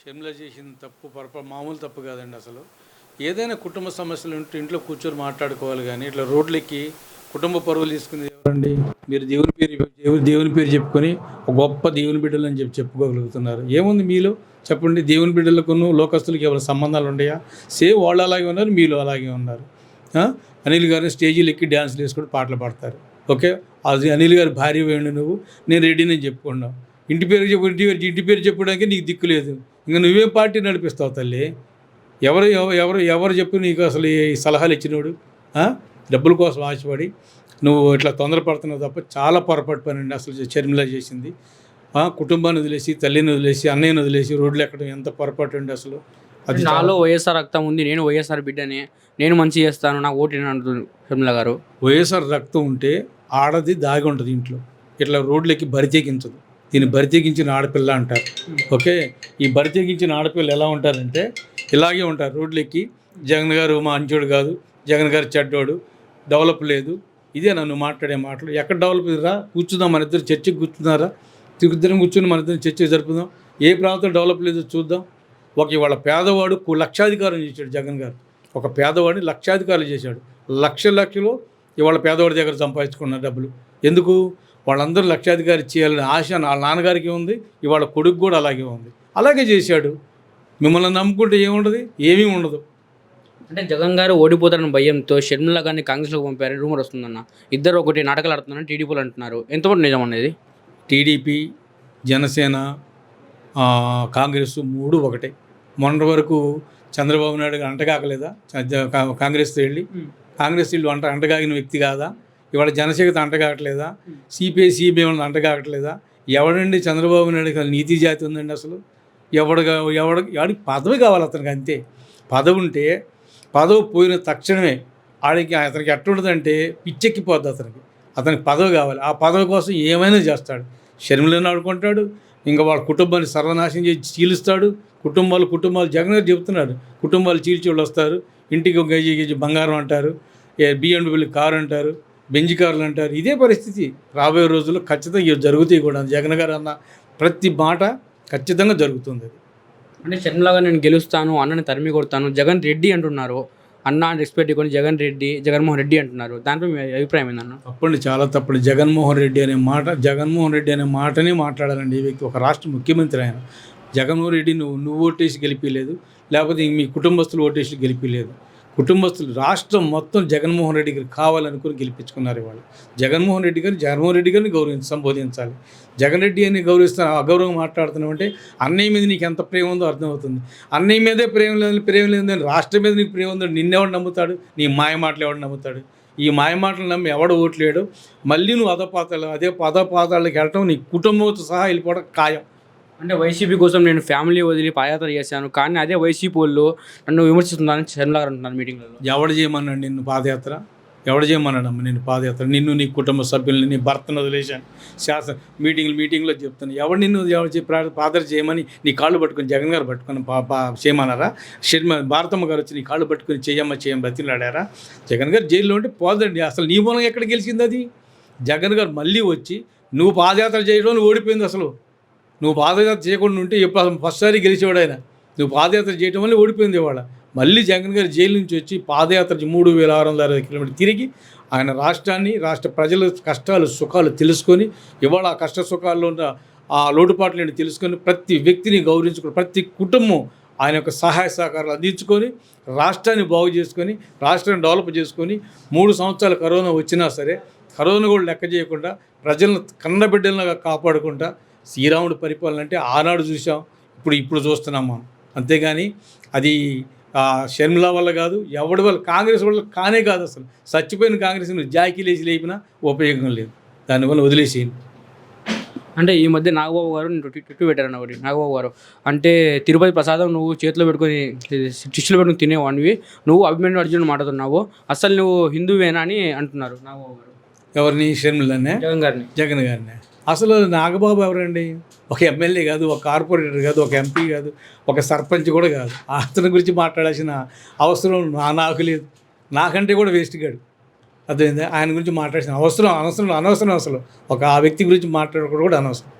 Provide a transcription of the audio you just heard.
షర్మిల చేసిన తప్పు పరప మామూలు తప్పు కాదండి అసలు. ఏదైనా కుటుంబ సమస్యలు ఉంటే ఇంట్లో కూర్చొని మాట్లాడుకోవాలి కానీ ఇట్లా రోడ్లెక్కి కుటుంబ పరువులు తీసుకుని ఎవరండి? మీరు దేవుని పేరు దేవుని పేరు చెప్పుకొని గొప్ప దేవుని బిడ్డలు అని చెప్పి చెప్పుకోగలుగుతున్నారు. ఏముంది మీలో? చెప్పండి దేవుని బిడ్డలకు లోకస్తులకు ఎవరి సంబంధాలు ఉన్నాయా? సేమ్ వాళ్ళు అలాగే ఉన్నారు మీలో అలాగే ఉన్నారు. అనిల్ గారు స్టేజీలు ఎక్కి డ్యాన్స్లు వేసుకొని పాటలు పాడతారు. ఓకే? అది అనిల్ గారి భార్య వేయండి నువ్వు. నేను రెడీని చెప్పుకున్నావు ఇంటి పేరు చెప్పు ఇంటి పేరు ఇంటి పేరు చెప్పడానికి నీకు దిక్కు లేదు. ఇంకా నువ్వేం పార్టీ నడిపిస్తావు తల్లి. ఎవరు ఎవ- ఎవరు ఎవరు చెప్పి నీకు అసలు ఈ సలహాలు ఇచ్చినోడు? డబ్బుల కోసం ఆశపడి నువ్వు ఇట్లా తొందరపడుతున్నావు తప్ప చాలా పొరపాటు పని అండి అసలు చర్మిల చేసింది. కుటుంబాన్ని వదిలేసి తల్లిని వదిలేసి అన్నయ్యని వదిలేసి రోడ్లు ఎక్కడం ఎంత పొరపాటు అండి అసలు? అది నాలో వైఎస్ఆర్ రక్తం ఉంది నేను వైఎస్ఆర్ బిడ్డని నేను మంచి చేస్తాను నాకు ఓటు అంటుంది షర్మిల గారు. వైఎస్ఆర్ రక్తం ఉంటే ఆడది దాగి ఉంటుంది ఇంట్లో. ఇట్లా రోడ్లకి బరితెగించదు దీన్ని బరితెగించిన ఆడపిల్ల అంటారు. ఓకే? ఈ బరితెగించిన ఆడపిల్ల ఎలా ఉంటారంటే ఇలాగే ఉంటారు. రోడ్లెక్కి జగన్ గారు మా అంచోడు కాదు జగన్ గారు చెడ్డోడు డెవలప్ లేదు. ఇదే నన్ను మాట్లాడే మాటలు. ఎక్కడ డెవలప్ రా కూర్చుందాం మన ఇద్దరు చర్చకి కూర్చున్నారా? ఇద్దరం కూర్చుని మన ఇద్దరు చర్చ జరుపుదాం ఏ ప్రాంతం డెవలప్ లేదో చూద్దాం. ఒక ఇవాళ పేదవాడు కు- లక్షాధికారం చేశాడు జగన్ గారు. ఒక పేదవాడిని లక్షాధికారులు చేశాడు. లక్ష లక్షలు ఇవాళ పేదవాడి దగ్గర సంపాదించుకున్న డబ్బులు. ఎందుకు? వాళ్ళందరూ లక్షాధికారి చేయాలని ఆశ వాళ్ళ నాన్నగారికి ఉంది ఇవాళ కొడుకు కూడా అలాగే ఉంది. అలాగే చేశాడు. మిమ్మల్ని నమ్ముకుంటే ఏముండదు? ఏమీ ఉండదు. అంటే జగన్ గారు ఓడిపోతారని భయంతో షర్మిల గారిని కాంగ్రెస్లోకి పంపారని రూమర్ వస్తుందన్న. ఇద్దరు ఒకటి నాటకాలు ఆడుతున్నారని టీడీపీలు అంటున్నారు. ఎంతమంది నిజం అనేది? టీడీపీ జనసేన కాంగ్రెస్ మూడు ఒకటే. మొన్నటి వరకు చంద్రబాబు నాయుడు అంటగాకలేదా? చ- జ- కా- కాంగ్రెస్తో వెళ్ళి. కాంగ్రెస్ వీళ్ళు అంట అంటగాగిన వ్యక్తి కాదా? ఇవాళ జనసేన అంటగాకట్లేదా సిపిఐ సిపిఎం అంటగాకట్లేదా ఎవడండి చంద్రబాబు నాయుడు అసలు నీతి జాతి ఉందండి అసలు? ఎవడుగా ఎవడ ఎవడికి పదవి కావాలి అతనికి అంతే. పదవి ఉంటే పదవి పోయిన తక్షణమే ఆడికి అతనికి ఎట్టుండదంటే పిచ్చెక్కిపోద్ది అతనికి. అతనికి పదవి కావాలి. ఆ పదవి కోసం ఏమైనా చేస్తాడు. షర్మిలను ఆడుకుంటాడు. ఇంకా వాళ్ళ కుటుంబాన్ని సర్వనాశనం చేసి చీలుస్తాడు. కుటుంబాలు కుటుంబాలు జగన్ గారు చెబుతున్నాడు కుటుంబాలు చీల్చి వాళ్ళు వస్తారు. ఇంటికి ఒక గజి గజి బంగారం అంటారు. బిఎండబ్ల్యూ కారు అంటారు. బెంజ్ కార్లు అంటారు ఇదే పరిస్థితి రాబోయే రోజుల్లో ఖచ్చితంగా ఇవి జరుగుతాయి కూడా. జగన్ గారు అన్న ప్రతి మాట ఖచ్చితంగా జరుగుతుంది అది. అంటే షర్మిల గారు నేను గెలుస్తాను అన్నని తరిమి కొడతాను. జగన్ రెడ్డి అంటున్నారు. అన్న అని రెస్పెక్ట్ ఇవ్వని జగన్ రెడ్డి జగన్మోహన్ రెడ్డి అంటున్నారు. దానిపై మీ అభిప్రాయం ఏందన్న? తప్పండి చాలా తప్పండి. జగన్మోహన్ రెడ్డి అనే మాట జగన్మోహన్ రెడ్డి అనే మాటనే మాట్లాడాలండి. ఈ వ్యక్తి ఒక రాష్ట్ర ముఖ్యమంత్రి ఆయన. జగన్మోహన్ రెడ్డి నువ్వు నువ్వు ఓటేసి గెలిపిలేదు లేకపోతే మీ కుటుంబస్తులు ఓటేసి గెలిపిలేదు కుటుంబస్తులు రాష్ట్రం మొత్తం జగన్మోహన్ రెడ్డి గారు కావాలనుకుని గెలిపించుకున్నారు ఇవాళ. జగన్మోహన్ రెడ్డి గారిని జగన్మోహన్ రెడ్డి గారిని గౌరవించి సంబోధించాలి. జగన్ రెడ్డి అని గౌరవిస్తాను అగౌరవం మాట్లాడుతున్నావు అంటే అన్నయ్య మీద నీకు ఎంత ప్రేమ ఉందో అర్థమవుతుంది. అన్నయ్య మీదే ప్రేమ లేదు ప్రేమ లేదని రాష్ట్రం మీద నీకు ప్రేమ ఉందో నిన్నెవడు నమ్ముతాడు? నీ మాయ మాటలు ఎవడు నమ్ముతాడు? ఈ మాయ మాటలు నమ్మి ఎవడు ఓట్లేడు? మళ్ళీ నువ్వు అధపాతాలు అదే పదపాతాలకు వెళ్ళటం నీ కుటుంబంతో సహా వెళ్ళిపోవడం ఖాయం. అంటే వైసీపీ కోసం నేను ఫ్యామిలీ వదిలి పాదయాత్ర చేశాను. కానీ అదే వైసీపీ వాళ్ళు నన్ను విమర్శిస్తున్నారని షర్మిల గారు అంటున్నారు మీటింగ్లలో. ఎవడు చేయమన్నాడు నిన్ను పాదయాత్ర? ఎవడు చేయమన్నాడమ్మ నేను పాదయాత్ర? నిన్ను నీ కుటుంబ సభ్యుల్ని నీ భర్తను వదిలేశాను. శాసన మీటింగ్లు మీటింగ్లో చెప్తాను ఎవడు నిన్ను ఎవరు పాదయాత్ర చేయమని నీ కాళ్ళు పట్టుకొని జగన్ గారు పట్టుకొని పా పా చేయమన్నారా? శర్మ భారతమ్మ గారు వచ్చి నీ కాళ్ళు పట్టుకొని చేయమ్మ చేయమని బ్రతిలాడారా జగన్ గారు జైల్లో ఉంటే పోదండి. అసలు నీ మూలంగా ఎక్కడ గెలిచింది అది? జగన్ గారు మళ్ళీ వచ్చి నువ్వు పాదయాత్ర చేయడం ఓడిపోయింది అసలు. నువ్వు పాదయాత్ర చేయకుండా ఉంటే ఎప్పుడు ఫస్ట్ సారి గెలిచేవాడు ఆయన. నువ్వు పాదయాత్ర చేయడం వల్ల ఓడిపోయింది ఇవాళ. మళ్ళీ జగన్ గారు జైలు నుంచి వచ్చి పాదయాత్ర మూడు వేల ఆరు వందల అరవై కిలోమీటర్ తిరిగి ఆయన రాష్ట్రాన్ని రాష్ట్ర ప్రజల కష్టాలు సుఖాలు తెలుసుకొని ఇవాళ ఆ కష్ట సుఖాల్లో ఉన్న ఆ లోటుపాట్లను తెలుసుకొని ప్రతి వ్యక్తిని గౌరవించుకుని ప్రతి కుటుంబం ఆయన యొక్క సహాయ సహకారాలు అందించుకొని రాష్ట్రాన్ని బాగు చేసుకొని రాష్ట్రాన్ని డెవలప్ చేసుకొని మూడు సంవత్సరాలు కరోనా వచ్చినా సరే కరోనా కూడా లెక్క చేయకుండా ప్రజలను కన్నబిడ్డలుగా కాపాడుకుంటా శ్రీరాముడి పరిపాలన అంటే ఆనాడు చూసాం ఇప్పుడు ఇప్పుడు చూస్తున్నాం మనం. అంతేగాని అది షర్మిల వల్ల కాదు ఎవడి వల్ల కాంగ్రెస్ వల్ల కానే కాదు అసలు. చచ్చిపోయిన కాంగ్రెస్ జాకీ లేచి లేపినా ఉపయోగం లేదు. దానివల్ల వదిలేసేయండి. అంటే ఈ మధ్య నాగబాబు గారు ట్విట్టు పెట్టారన్న ఒకటి. నాగబాబు గారు అంటే తిరుపతి ప్రసాదం నువ్వు చేతిలో పెట్టుకొని టిష్యూలో పెట్టుకొని తినేవాడివి. నువ్వు అభిమన్యు అర్జున్ మాట్లాడుతున్నావు. అసలు నువ్వు హిందువేనా అని అంటున్నారు నాగబాబు గారు. ఎవరిని? షర్మిలనే? జగన్ గారిని. జగన్ గారిని. అసలు నాగబాబు ఎవరండి? ఒక ఎమ్మెల్యే కాదు ఒక కార్పొరేటర్ కాదు ఒక ఎంపీ కాదు ఒక సర్పంచ్ కూడా కాదు. అతని గురించి మాట్లాడాల్సిన అవసరం నా నాకు లేదు. నాకంటే కూడా వేస్ట్ గాడు. అర్థమైందా? ఆయన గురించి మాట్లాడాల్సిన అవసరం అనవసరం అనవసరం అసలు. ఒక ఆ వ్యక్తి గురించి మాట్లాడకూడదు కూడా అనవసరం.